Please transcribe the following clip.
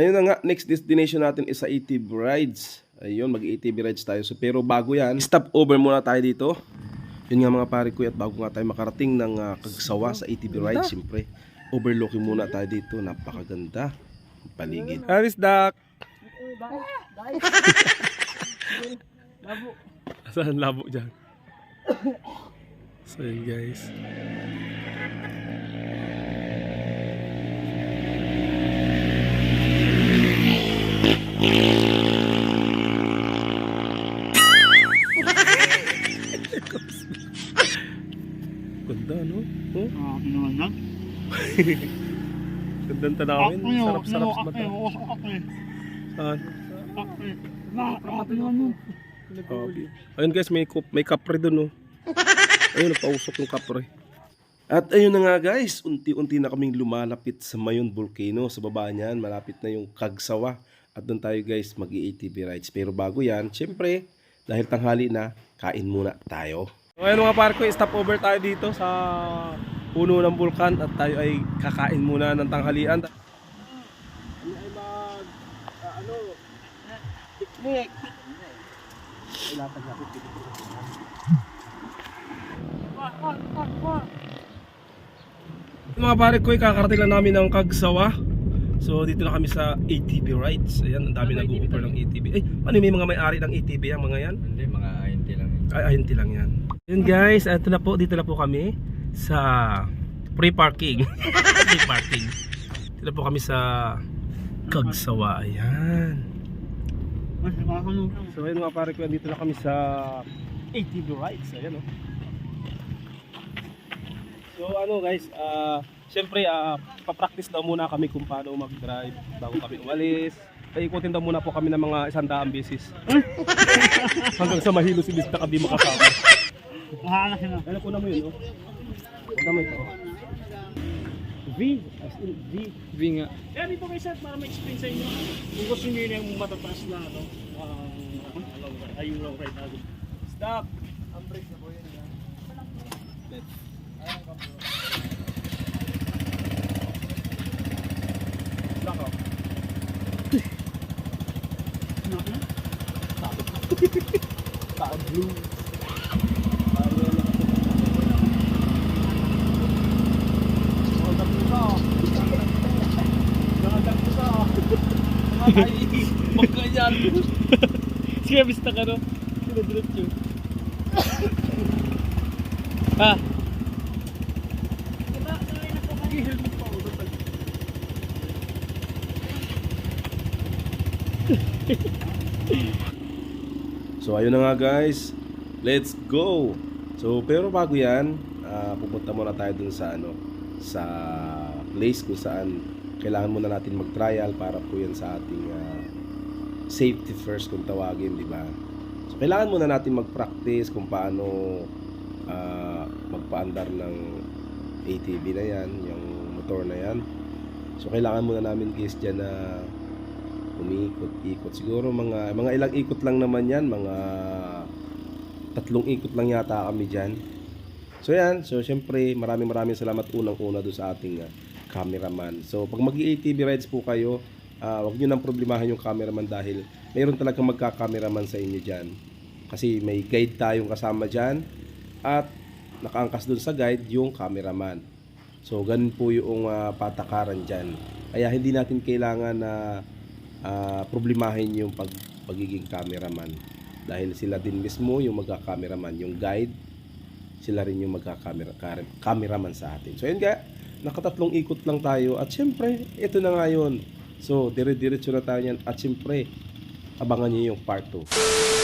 Ayun na nga, next destination natin is sa ATV Rides. Ayun, mag-ATV Rides tayo. So, pero bago yan, stop over muna tayo dito. Yun nga mga pare ko at bago nga tayo makarating ng ah, Kagsawa sa ATV Rides, siyempre, overlooking muna tayo dito. Napakaganda. Paligid. Haris Dak! Labo. Saan labo dyan? So yun guys. Ganda no? Oh, Ah, naman yan? gandang tanawin. Sarap-sarap sa mata. Saan? Nakakapin naman mo. Okay. Ayun guys, may, may kapre dun, no? Ayun, nagpausok yung kapre. At ayun na nga guys, unti-unti na kaming lumalapit sa Mayon Volcano. Sa baba niyan, malapit na yung Kagsawa. At doon tayo guys, mag ATV rides. Pero bago yan, syempre, dahil tanghali na, kain muna tayo. So ayun mga parko, stop over tayo dito sa puno ng bulkan at tayo ay kakain muna ng tanghalian. Ano ay mag, ano, picnic. Ilatag natin Mga pare ko, kakarating lang namin ng Kagsawa. So dito na kami sa ATV rides. Ayan, ang dami nag-offer ng ATV. Eh, ano may mga may-ari ng ATV ang mga yan? Hindi, mga INT lang yun. Ay, ayun lang yan. Yun guys, ito na po, dito na po kami sa free parking. free parking. Dito na po kami sa Kagsawa. Ayan. So ayun mga pare ko, dito na kami sa ATV rides. Ayan oh. So ano guys, ah Siyempre, ah, papractice daw muna kami kung paano mag-drive bago kami umalis. Ay, ikutin daw muna po kami ng mga isang daang beses. Hanggang sa mahilo si Mr. Kabi makasama. Mahanak na. Ano po na mo yun, oh? Huwag na mo ito. oh. V, as in V. V nga. Kaya dito kayo sir, para ma-explain sa inyo. Kung gusto nyo yun yung matataas na, ano, uh, ay yung low ride agad. Stop! Stop! oh. Ano, ano? Saan blue? Sige, bista ka no? Sinadiretso. ha? Helmet pa ako. So ayun na nga guys, let's go! So pero bago yan, ah, pupunta muna tayo dun sa ano, sa place kung saan kailangan muna natin mag-trial para po yan sa ating ah, safety first kung tawagin, di ba? So kailangan muna natin mag-practice kung paano ah, magpaandar ng ATV na yan, yung motor na yan. So kailangan muna namin guys dyan na umiikot-ikot. Siguro mga mga ilang ikot lang naman yan, mga tatlong ikot lang yata kami dyan. So yan, so syempre maraming maraming salamat unang-una doon sa ating ah, cameraman. So pag mag ATV rides po kayo, ah, wag niyo nang problemahan yung cameraman dahil mayroon talagang magka-cameraman sa inyo dyan. Kasi may guide tayong kasama dyan at nakaangkas doon sa guide yung cameraman. So ganun po yung ah, patakaran dyan. Kaya hindi natin kailangan na ah, problemahin yung pag, pagiging cameraman. Dahil sila din mismo yung magka-cameraman, yung guide, sila rin yung magka-camera cameraman sa atin. So yun nga, nakatatlong ikot lang tayo at syempre, ito na nga yun. So dire-diretso na tayo yan at syempre, abangan niyo yung part 2.